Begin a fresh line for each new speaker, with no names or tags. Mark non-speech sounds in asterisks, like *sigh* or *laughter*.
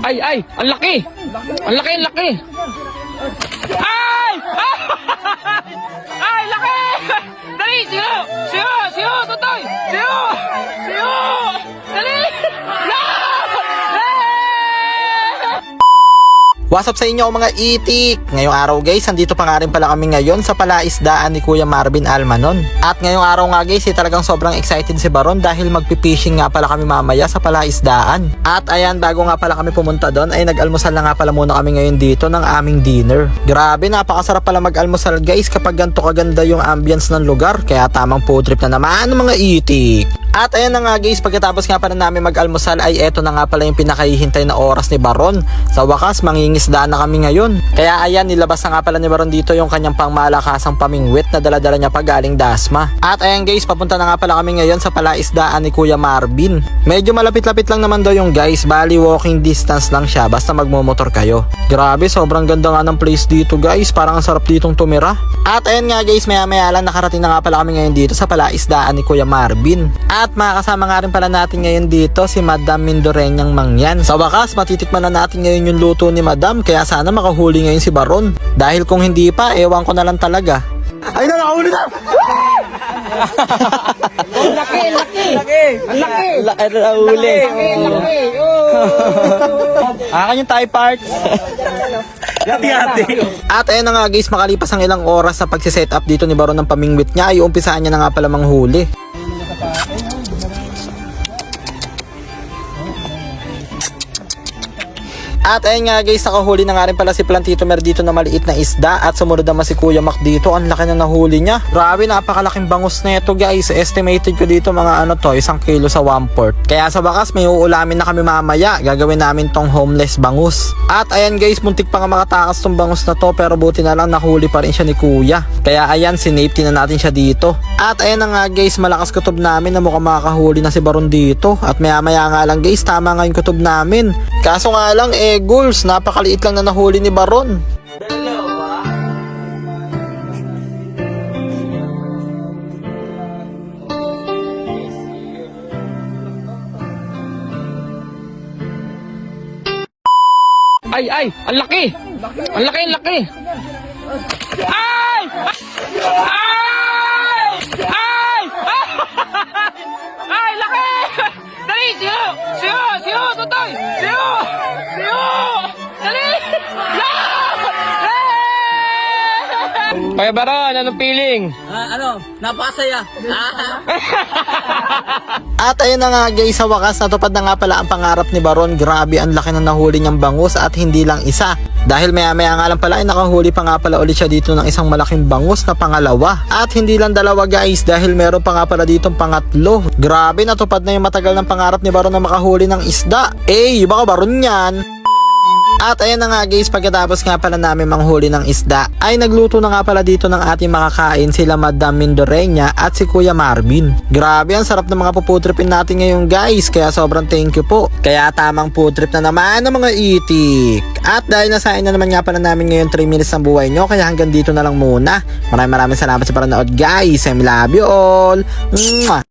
Ay, ay, ang laki! Ang laki, ang laki! Ay! Ay, *laughs* laki! *laughs* Dali, siyo! Siyo! Siyo! Tutoy!
What's up sa inyo mga itik? Ngayong araw guys, andito pa nga rin pala kami ngayon sa palaisdaan ni Kuya Marvin Almanon. At ngayong araw nga guys, eh, talagang sobrang excited si Baron dahil magpipishing nga pala kami mamaya sa palaisdaan. At ayan, bago nga pala kami pumunta doon, ay nag-almusal na nga pala muna kami ngayon dito ng aming dinner. Grabe, napakasarap pala mag-almusal guys kapag ganito kaganda yung ambience ng lugar. Kaya tamang food trip na naman mga itik. At ayan na nga guys, pagkatapos nga pala namin mag-almusal ay eto na nga pala yung pinakahihintay na oras ni Baron. Sa wakas, mangingisdaan na kami ngayon. Kaya ayan, nilabas na nga pala ni Baron dito yung kanyang pangmalakasang pamingwit na daladala niya pa galing Dasma. At ayan guys, papunta na nga pala kami ngayon sa palaisdaan ni Kuya Marvin. Medyo malapit-lapit lang naman daw yung guys, bali walking distance lang siya basta magmomotor kayo. Grabe, sobrang ganda nga ng place dito guys, parang ang sarap ditong tumira. At ayan nga guys, maya maya lang nakarating na nga pala kami ngayon dito sa palaisdaan ni Kuya Marvin. At makakasama nga rin pala natin ngayon dito si Madam Mindorenyang Mangyan. Sa wakas, matitikman na natin ngayon yung luto ni Madam kaya sana makahuli ngayon si Baron. Dahil kung hindi pa, ewan ko na lang talaga. Ay na, nakahuli na!
Ang laki, ang laki! Laki!
Ay, nakahuli.
Ang laki! Oh!
Akin yung Thai parts. At ayun na nga guys, makalipas ang ilang oras sa pagsiset up dito ni Baron ng pamingwit niya, ay umpisaan niya na nga pala manghuli. At ayun nga guys, nakahuli na nga rin pala si Plantito Mer dito na maliit na isda at sumunod naman si Kuya Mac dito. Ang laki na nahuli niya. Grabe, napakalaking bangus na ito guys. Estimated ko dito mga ano to, isang kilo sa one port. Kaya sa bakas may uulamin na kami mamaya. Gagawin namin tong homeless bangus. At ayan guys, muntik pa nga makatakas tong bangus na to pero buti na lang nahuli pa rin siya ni Kuya. Kaya ayan, sinafety na natin siya dito. At ayan nga guys, malakas kutob namin na mukhang makakahuli na si Baron dito. At maya maya nga lang guys, tama nga yung kutob namin. Kaso nga lang, eh, Guls, napakaliit lang na nahuli ni Baron.
Ay, ay, ang laki! Ang laki, ang laki! Ay! Ay! Kaya Baron, anong feeling?
Ah, ano, napakasaya. Ah, *laughs*
At ayun na nga guys, sa wakas natupad na nga pala ang pangarap ni Baron. Grabe ang laki na nahuli niyang bangus at hindi lang isa. Dahil maya maya nga lang pala ay nakahuli pa nga pala ulit siya dito ng isang malaking bangus na pangalawa. At hindi lang dalawa guys dahil meron pa nga pala ditong pangatlo. Grabe natupad na yung matagal ng pangarap ni Baron na makahuli ng isda. Eh, baka Baron yan. At ayan na nga guys, pagkatapos nga pala namin manghuli ng isda, ay nagluto na nga pala dito ng ating makakain sila Madam Mindorenya at si Kuya Marvin. Grabe, ang sarap ng mga puputripin natin ngayon guys, kaya sobrang thank you po. Kaya tamang food trip na naman ng mga itik. At dahil nasain na naman nga pala namin ngayon 3 minutes ng buhay nyo, kaya hanggang dito na lang muna. Maraming maraming salamat sa panonood guys. I love you all. Mwah!